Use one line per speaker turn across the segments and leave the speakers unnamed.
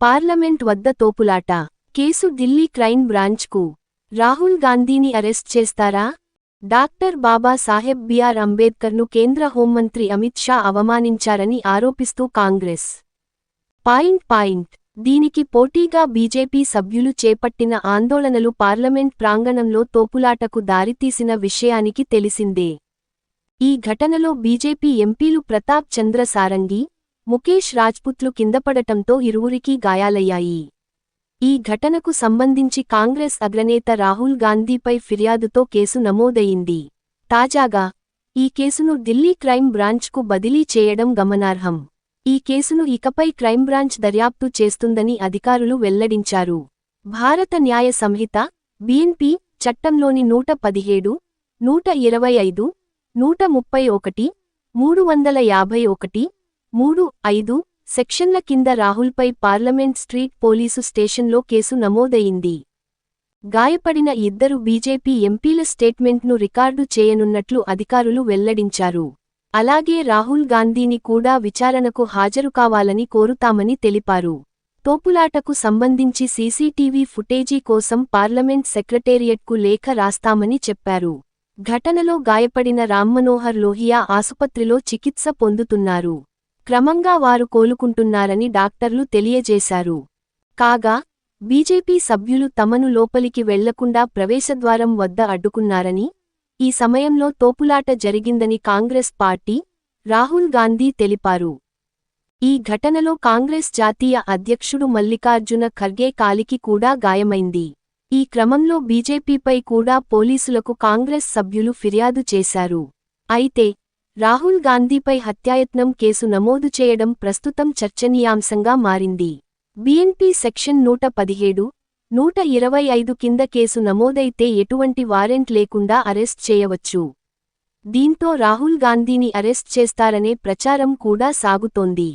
Parliament వద్ద తోపులాట. కేసు ఢిల్లీ క్రైమ్ బ్రాంచ్కు. రాహుల్ గాంధీని అరెస్ట్ చేస్తారా? డాక్టర్ బాబా సాహెబ్ బిఆర్ అంబేద్కర్ను కేంద్ర హోంమంత్రి అమిత్ షా అవమానించారని ఆరోపిస్తూ కాంగ్రెస్. Point point. దీనికి పోటీగా బీజేపీ సభ్యులు చేపట్టిన ఆందోళనలు పార్లమెంట్ ప్రాంగణంలో తోపులాటకు దారితీసిన విషయానికి తెలిసిందే. ఈ ఘటనలో బీజేపీ ఎంపీలు ప్రతాప్ చంద్ర సారంగి ముఖేష్ రాజ్పుత్లు కిందపడటంతో ఇరువురికీ గాయాలయ్యాయి. ఈ ఘటనకు సంబంధించి కాంగ్రెస్ అగ్రనేత రాహుల్ గాంధీపై ఫిర్యాదుతో కేసు నమోదయింది తాజాగా ఈ కేసును ఢిల్లీ క్రైమ్ బ్రాంచ్కు బదిలీ చేయడం గమనార్హం. ఈ కేసును ఇకపై క్రైమ్ బ్రాంచ్ దర్యాప్తు చేస్తుందని అధికారులు వెల్లడించారు. భారత న్యాయ సంహిత బిఎన్పి చట్టంలోని నూట పదిహేడు నూట ఇరవై ఐదు నూట ముప్పై ఒకటి మూడు వందల యాభై ఒకటి మూడు ఐదు సెక్షన్ల కింద రాహుల్పై పార్లమెంట్ స్ట్రీట్ పోలీసు స్టేషన్లో కేసు నమోదయింది గాయపడిన ఇద్దరు బీజేపీ ఎంపీల స్టేట్మెంట్ను రికార్డు చేయనున్నట్లు అధికారులు వెల్లడించారు. అలాగే రాహుల్ గాంధీని కూడా విచారణకు హాజరు కావాలని కోరుతామని తెలిపారు. తోపులాటకు సంబంధించి సీసీటీవీ ఫుటేజీ కోసం పార్లమెంట్ సెక్రటేరియట్కు లేఖ రాస్తామని చెప్పారు. ఘటనలో గాయపడిన రామ్మనోహర్ లోహియా ఆసుపత్రిలో చికిత్స పొందుతున్నారు. క్రమంగా వారు కోలుకుంటున్నారని డాక్టర్లు తెలియజేశారు. కాగా బీజేపీ సభ్యులు తమను లోపలికి వెళ్ళకుండా ప్రవేశద్వారం వద్ద అడ్డుకున్నారని ఈ సమయంలో తోపులాట జరిగిందని కాంగ్రెస్ పార్టీ రాహుల్ గాంధీ తెలిపారు. ఈ ఘటనలో కాంగ్రెస్ జాతీయ అధ్యక్షుడు మల్లికార్జున ఖర్గే కాలికి కూడా గాయమైంది. ఈ క్రమంలో బీజేపీపై కూడా పోలీసులకు కాంగ్రెస్ సభ్యులు ఫిర్యాదు చేశారు. అయితే రాహుల్ గాంధీపై హత్యాయత్నం కేసు నమోదు చేయడం ప్రస్తుతం చర్చనీయాంశంగా మారింది. బీఎన్పీ సెక్షన్ నూట పదిహేడు నూట ఇరవై ఐదు కింద కేసు నమోదైతే ఎటువంటి వారెంట్ లేకుండా అరెస్ట్ చేయవచ్చు. దీంతో రాహుల్ గాంధీని అరెస్ట్ చేస్తారనే ప్రచారం కూడా సాగుతోంది.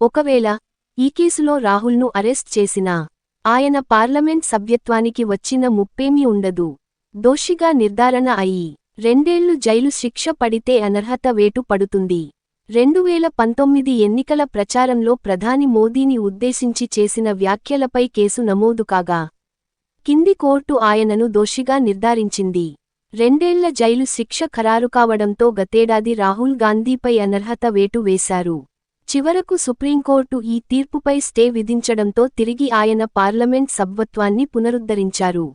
ఒకవేళ ఈ కేసులో రాహుల్ను అరెస్ట్ చేసినా ఆయన పార్లమెంట్ సభ్యత్వానికి వచ్చిన ముప్పేమీ ఉండదు. దోషిగా నిర్ధారణ అయి రెండేళ్ళు జైలు శిక్ష పడితే అనర్హత వేటు పడుతుంది. రెండువేల పంతొమ్మిది ఎన్నికల ప్రచారంలో ప్రధాని మోదీని ఉద్దేశించి చేసిన వ్యాఖ్యలపై కేసు నమోదు కాగా కింది కోర్టు ఆయనను దోషిగా నిర్ధారించింది. రెండేళ్ళ జైలు శిక్ష ఖరారు కావడంతో గతేడాది రాహుల్ గాంధీపై అనర్హత వేటు వేశారు. చివరకు సుప్రీంకోర్టు ఈ తీర్పుపై స్టే విధించడంతో తిరిగి ఆయన పార్లమెంట్ సభ్వత్వాన్ని పునరుద్ధరించారు.